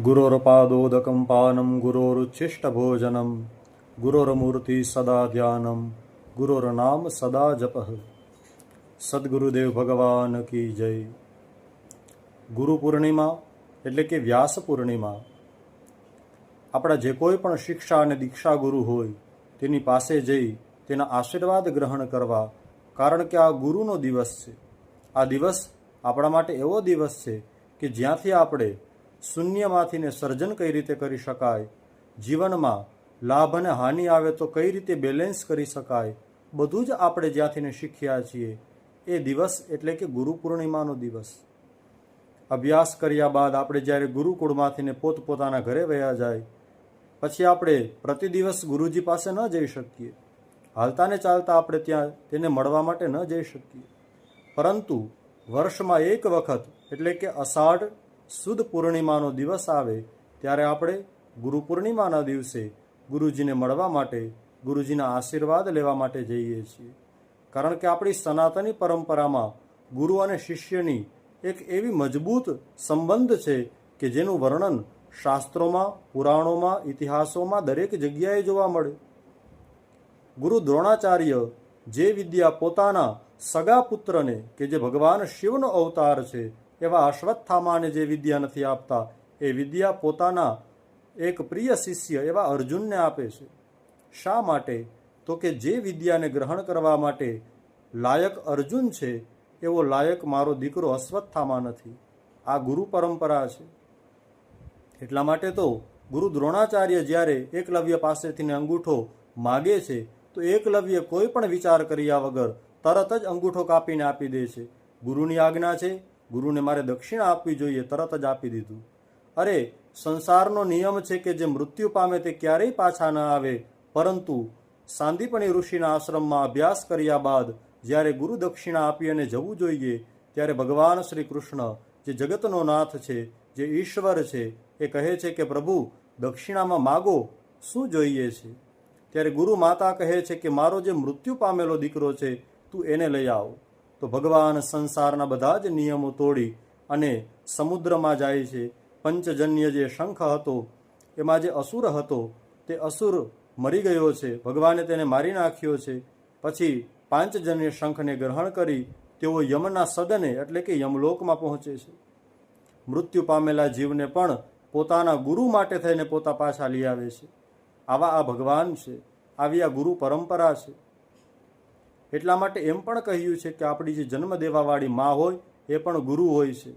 गुरोर्पादोदकं पानं गुरोरुच्छिष्टभोजनं गुरोर्मूर्ति सदा ध्यानं ગુરોરનામ સદા જપઃ સદગુરુદેવ ભગવાન કી જય ગુરુ પૂર્ણિમા એટલે કે વ્યાસ પૂર્ણિમા આપણા જે કોઈ પણ શિક્ષા અને દીક્ષા ગુરુ હોય તેની પાસે જઈ તેના આશીર્વાદ ગ્રહણ કરવા કારણ કે આ ગુરુનો દિવસ છે આ દિવસ આપણા માટે એવો દિવસ છે કે જ્યાંથી આપણે શૂન્યમાંથી ને સર્જન કઈ રીતે કરી શકાય? જીવનમાં લાભ અને હાનિ આવે તો કઈ રીતે બેલેન્સ કરી શકાય? બધું જ આપણે જ્યાંથીને શીખ્યા છીએ. એ દિવસ એટલે કે ગુરુ પૂર્ણિમાનો દિવસ. અભ્યાસ કર્યા બાદ આપણે જ્યારે ગુરુકુળમાંથી ને પોતપોતાના ઘરે વયા જાય, પછી આપણે પ્રતિ દિવસ ગુરુજી પાસે ન જઈ શકીએ. હાલતાને ચાલતા આપણે ત્યાં તેને મળવા માટે ન જઈ શકીએ. પરંતુ વર્ષમાં એક વખત એટલે કે અષાઢ સુદ પૂર્ણિમાનો દિવસ આવે, ત્યારે આપણે ગુરુ પૂર્ણિમાના દિવસે ગુરુજીને મળવા માટે, ગુરુજીના આશીર્વાદ લેવા માટે જઈએ છીએ. કારણ કે આપણી સનાતની પરંપરામાં ગુરુ અને શિષ્યની એક એવી મજબૂત સંબંધ છે કે જેનું વર્ણન શાસ્ત્રોમાં, પુરાણોમાં, ઇતિહાસોમાં દરેક જગ્યાએ જોવા મળે. ગુરુ દ્રોણાચાર્ય જે વિદ્યા પોતાના સગા પુત્રને, કે જે ભગવાન શિવનો અવતાર છે એવા અશ્વત્થામાને જે વિદ્યા નથી આપતા, એ વિદ્યા પોતાના એક પ્રિય શિષ્ય એવા અર્જુનને આપે છે. શા માટે? તો કે જે વિદ્યાને ગ્રહણ કરવા માટે લાયક અર્જુન છે, એવો લાયક મારો દીકરો અશ્વત્થામાં નથી. આ ગુરુ પરંપરા છે. એટલા માટે તો ગુરુ દ્રોણાચાર્ય જ્યારે એકલવ્ય પાસેથીને અંગૂઠો માગે છે, તો એકલવ્ય કોઈ પણ વિચાર કર્યા વગર તરત જ અંગૂઠો કાપીને આપી દે છે. ગુરુની આજ્ઞા છે ગુરુને મારે દક્ષિણા આપવી જોઈએ, તરત જ આપી દીધું. અરે, સંસારનો નિયમ છે કે જે મૃત્યુ પામે તે ક્યારેય પાછા ન આવે, પરંતુ સાંદીપણી ઋષિના આશ્રમમાં અભ્યાસ કર્યા બાદ જ્યારે ગુરુ દક્ષિણા આપી અને જવું જોઈએ, ત્યારે ભગવાન શ્રી કૃષ્ણ, જે જગતનો નાથ છે, જે ઈશ્વર છે, એ કહે છે કે, પ્રભુ, દક્ષિણામાં માગો, શું જોઈએ છે? ત્યારે ગુરુ માતા કહે છે કે, મારો જે મૃત્યુ પામેલો દીકરો છે, તું એને લઈ આવ. તો ભગવાન સંસારના બધા જ નિયમો તોડી અને સમુદ્રમાં જાય છે. પંચજન્ય જે શંખ હતો, એમાં જે અસુર હતો, તે અસુર મરી ગયો છે. ભગવાને તેને મારી નાખ્યો છે. પછી પાંચજન્ય શંખને ગ્રહણ કરી તેઓ યમના સદને, એટલે કે યમલોકમાં પહોંચે છે. મૃત્યુ પામેલા જીવને પણ પોતાના ગુરુ માટે થઈને પોતા પાછા લઈ આવે છે. આવા આ ભગવાન છે. આવી આ ગુરુ પરંપરા છે. એટલા માટે એમ પણ કહ્યું છે કે આપણી જે જન્મ દેવાવાળી મા હોય, એ પણ ગુરુ હોય છે.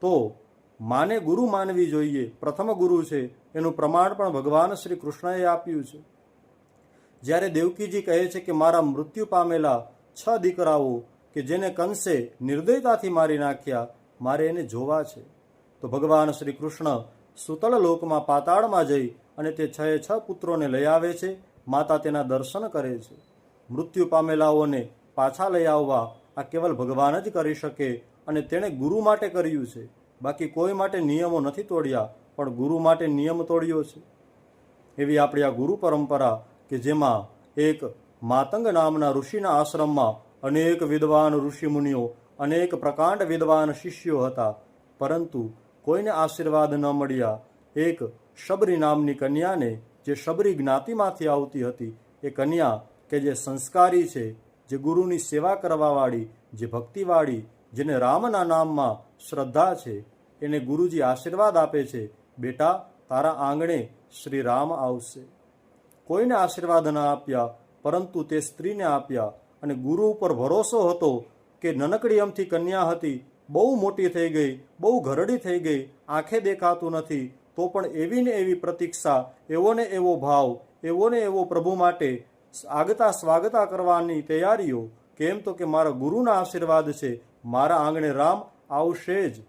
તો માને ગુરુ માનવી જોઈએ, પ્રથમ ગુરુ છે, એનું પ્રમાણ પણ ભગવાન શ્રી કૃષ્ણએ આપ્યું છે. જ્યારે દેવકીજી કહે છે કે મારા મૃત્યુ પામેલા છ દીકરાઓ કે જેને કંસે નિર્દયતાથી મારી નાખ્યા, મારે એને જોવા છે. તો ભગવાન શ્રી કૃષ્ણ સુતળ લોકમાં પાતાળમાં જઈ અને તે છએ છ પુત્રોને લઈ આવે છે, માતા તેના દર્શન કરે છે. મૃત્યુ પામેલાઓને પાછા લઈ આવવા આ કેવલ ભગવાન જ કરી શકે અને તેણે ગુરુ માટે કર્યું છે. બાકી કોઈ માટે નિયમો નથી તોડ્યા, પણ ગુરુ માટે નિયમ તોડ્યો છે. એવી આપણી આ ગુરુ પરંપરા કે જેમાં એક માતંગ નામના ઋષિના આશ્રમમાં અનેક વિદ્વાન ઋષિમુનિઓ, અનેક પ્રકાંડ વિદ્વાન શિષ્યો હતા. પરંતુ કોઈને આશીર્વાદ ન મળ્યા. એક શબરી નામની કન્યાને, જે શબરી જ્ઞાતિમાંથી આવતી હતી, એ કન્યા કે જે સંસ્કારી છે, જે ગુરુની સેવા કરવાવાળી, જે ભક્તિવાળી, જેને રામના નામમાં શ્રદ્ધા છે, એને ગુરુજી આશીર્વાદ આપે છે, બેટા, તારા આંગણે શ્રી રામ આવશે. કોઈને આશીર્વાદ ન આપ્યા, પરંતુ તે સ્ત્રીને આપ્યા અને ગુરુ ઉપર ભરોસો હતો કે નનકડી અમથી કન્યા હતી, બહુ મોટી થઈ ગઈ, બહુ ઘરડી થઈ ગઈ, આંખે દેખાતું નથી, તો પણ એવી ને એવી પ્રતીક્ષા, એવો ને એવો ભાવ, એવો ને એવો પ્રભુ માટે આગતા સ્વાગતા કરવાની તૈયારીઓ, કેમ તો કે મારા ગુરુના આશીર્વાદ છે, મારા આંગણે રામ આવશે જ.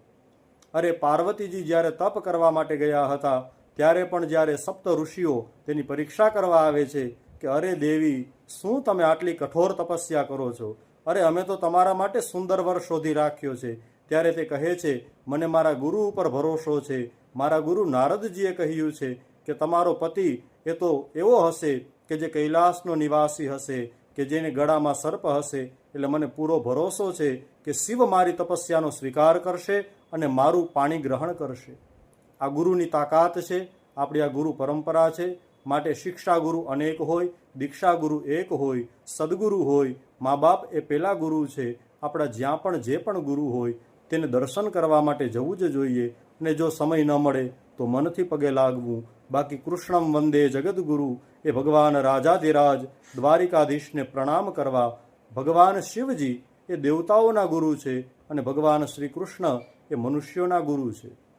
અરે પાર્વતીજી જ્યારે તપ કરવા માટે ગયા હતા, ત્યારે પણ જ્યારે સપ્ત ઋષિઓ તેની પરીક્ષા કરવા આવે છે કે અરે દેવી, શું તમે આટલી કઠોર તપસ્યા કરો છો? અરે અમે તો તમારા માટે સુંદર વર શોધી રાખ્યો છે. ત્યારે તે કહે છે, મને મારા ગુરુ ઉપર ભરોસો છે. મારા ગુરુ નારદજીએ કહ્યું છે કે તમારો પતિ એ તો એવો હશે કે જે કૈલાસનો નિવાસી હશે, કે જેને ગળામાં સર્પ હશે, એટલે મને પૂરો ભરોસો છે કે શિવ મારી તપસ્યાનો સ્વીકાર કરશે અને મારું પાણી ગ્રહણ કરશે. આ ગુરુની તાકાત છે, આપણી આ ગુરુ પરંપરા છે. માટે શિક્ષા ગુરુ અનેક હોય દીક્ષા ગુરુ એક હોય, સદગુરુ હોય મા બાપ એ પેલા ગુરુ છે. આપણા જ્યાં પણ જે પણ ગુરુ હોય, તેને દર્શન કરવા માટે જવું જ જોઈએ. અને જો સમય ન મળે, તો મનથી પગે લાગવું બાકી કૃષ્ણમ વંદે જગદગુરુ. એ ભગવાન રાજાધિરાજ દ્વારિકાધીશને પ્રણામ કરવા. ભગવાન શિવજી એ દેવતાઓના ગુરુ છે અને ભગવાન શ્રી કૃષ્ણ એ મનુષ્યોના ગુરુ છે.